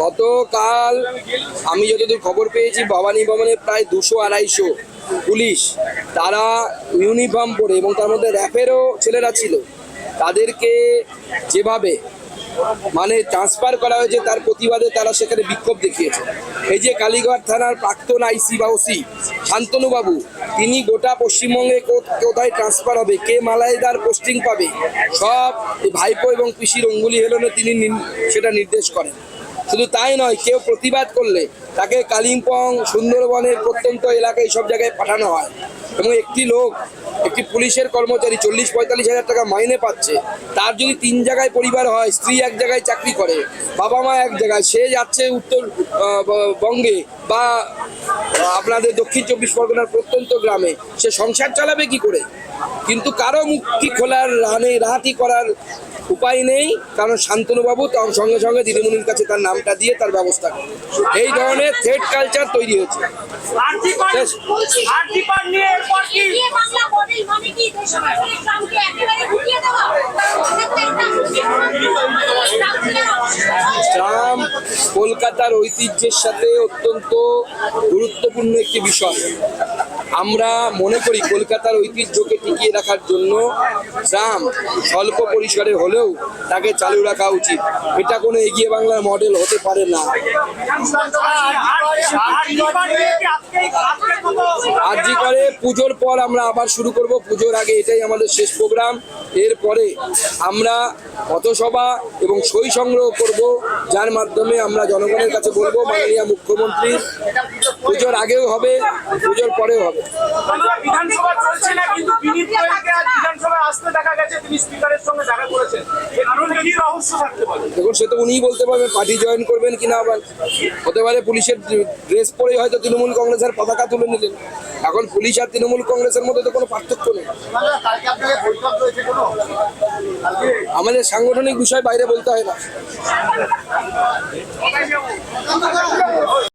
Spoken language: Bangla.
গতকাল আমি যতদূর খবর পেয়েছি, ভবানী ভবনে প্রায় দুশো আড়াইশো পুলিশ তারা ইউনিফর্ম পরে এবং তার মধ্যে র্যাপেরও ছেলেরা ছিল, তাদেরকে যেভাবে মানে ট্রান্সফার করা হয়েছে, তার প্রতিবাদে তারা সেখানে বিক্ষোভ দেখিয়েছে। এই যে কালীঘাট থানার প্রাক্তন আইসি বা ওসি শান্তনুবাবু, তিনি গোটা পশ্চিমবঙ্গে কোথায় ট্রান্সফার হবে, কে মালাইদার পোস্টিং পাবে, সব ভাইপো এবং পিসির অঙ্গুলি হেলনে তিনি সেটা নির্দেশ করেন। শুধু তাই নয়, কেউ প্রতিবাদ করলে তাকে কালিম্পং, সুন্দরবনের প্রত্যন্ত এলাকায় সব জায়গায় পাঠানো হয়। এবং একটি লোক একটি পুলিশের কর্মচারী চল্লিশ পঁয়তাল্লিশ হাজার টাকা মাইনে পাচ্ছে। তার যদি তিন জায়গায় পরিবার হয় স্ত্রী এক জায়গায় চাকরি করে বাবা মা এক জায়গায় সে যাচ্ছে উত্তর বঙ্গে বা আপনাদের দক্ষিণ চব্বিশ পরগনার প্রত্যন্ত গ্রামে সে সংসার চালাবে কি করে? কিন্তু কারও মুক্তি খোলার রানে রাহাটি করার উপায় নেই কারণ শান্তনুবাবু তার সঙ্গে সঙ্গে দিদিমণির কাছে তার নামটা দিয়ে তার ব্যবস্থা করে। এই ধরনের থ্রেড কালচার তৈরি হয়েছে। ট্রাম কলকাতার ঐতিহ্যের সাথে অত্যন্ত গুরুত্বপূর্ণ একটি বিষয়। আমরা মনে করি কলকাতার ঐতিহ্যকে টিকিয়ে রাখার জন্য ট্রাম স্বল্প পরিসরে হলেও তাকে চালু রাখা উচিত। এটা কোনো এগিয়ে বাংলার মডেল হতে পারে না। আরজি করে পুজোর পর আমরা আবার শুরু করব। পুজোর আগে এটাই আমাদের শেষ প্রোগ্রাম এরপরে আমরা পথসভা এবং সই সংগ্রহ করব। যার মাধ্যমে আমরা জনগণের কাছে বলব, মাননীয় মুখ্যমন্ত্রী পুজোর আগেও হবে পুজোর পরেও হবে। বিধানসভা চলছে না কিন্তু বিনীত গোয়েলকে আজ বিধানসভায় আসতে দেখা গেছে তিনি স্পিকারের সঙ্গে দেখা করেছেন। এর কারণে কি রহস্য থাকতে পারে? দেখুন সে তো উনিই বলতে পারবেন পার্টি জয়েন করবেন কিনা আবার হতে পারে পুলিশের ড্রেস পরে হয়তো তৃণমূল কংগ্রেসের পতাকা তুলে নিলেন। এখন পুলিশ আর তৃণমূল কংগ্রেসের মধ্যে তো কোনো পার্থক্য নেই। আমাদের সাংগঠনিক বিষয় বাইরে বলতে হয় না।